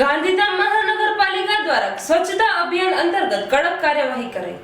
ગાંધીધામ મહાનગરપાલિકા દ્વારા સ્વચ્છતા અભિયાન અંતર્ગત કડક કાર્યવાહી કરાઈ.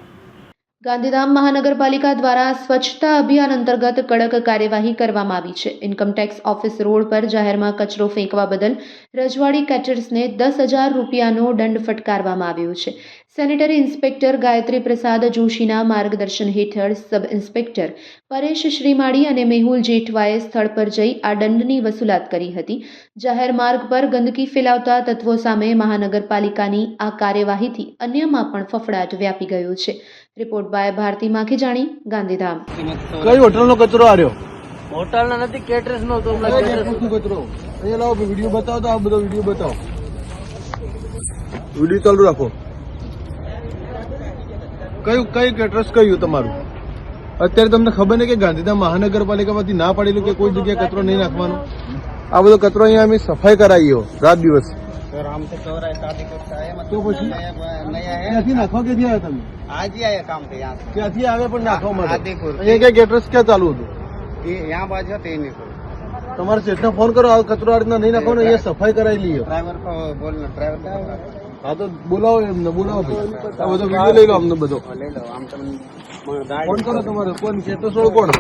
ગાંધીધામ મહાનગરપાલિકા દ્વારા સ્વચ્છતા અભિયાન અંતર્ગત કડક કાર્યવાહી કરવામાં આવી છે. ઇન્કમટેક્સ ઓફિસ રોડ પર જાહેરમાં કચરો ફેંકવા બદલ રજવાડી કેટર્સને દસ હજાર રૂપિયાનો દંડ ફટકારવામાં આવ્યો છે. સેનેટરી ઇન્સ્પેક્ટર ગાયત્રી પ્રસાદ જોશીના માર્ગદર્શન હેઠળ સબ ઇન્સ્પેક્ટર પરેશ શ્રીમાળી અને મેહુલ જેઠવાએ સ્થળ પર જઈ આ દંડની વસૂલાત કરી હતી. જાહેર માર્ગ પર ગંદકી ફેલાવતા તત્વો સામે મહાનગરપાલિકાની આ કાર્યવાહીથી અન્યમાં પણ ફફડાટ વ્યાપી ગયો છે. રિપોર્ટ બાય ભારતી માખી જાણી ગાંધીધામ. કઈ હોટલનો કચરો આવ્યો હોટલ ના નથી કેટરસ નો તો હોટલનો કચરો? અહીંયા લાવો વીડિયો બતાવો તો આ બધો વીડિયો બતાવો. વીડિયો ચાલુ રાખો. કયું કઈ કેટરસ કયું તમારું? અત્યારે તમને ખબર નહીં કે ગાંધીધામ મહાનગરપાલિકામાંથી ના પાડેલું કે કોઈ જગ્યાએ કચરો નહીં નાખવાનો? આ બધો કચરો અહીંયા અમે સફાઈ કરાવીએ રાત દિવસ. સર આમ તો તમારે ચેટને ફોન કરો આ કચરાડીના નહીં નાખો ને એ સફાઈ કરાવી લઈએ. હા તો બોલાવો એમને બોલાવો બધો લઈ લો અમને બધો. લઈ લો આમ તમે ફોન કરો તમારે કોણ છે? તો કોણ?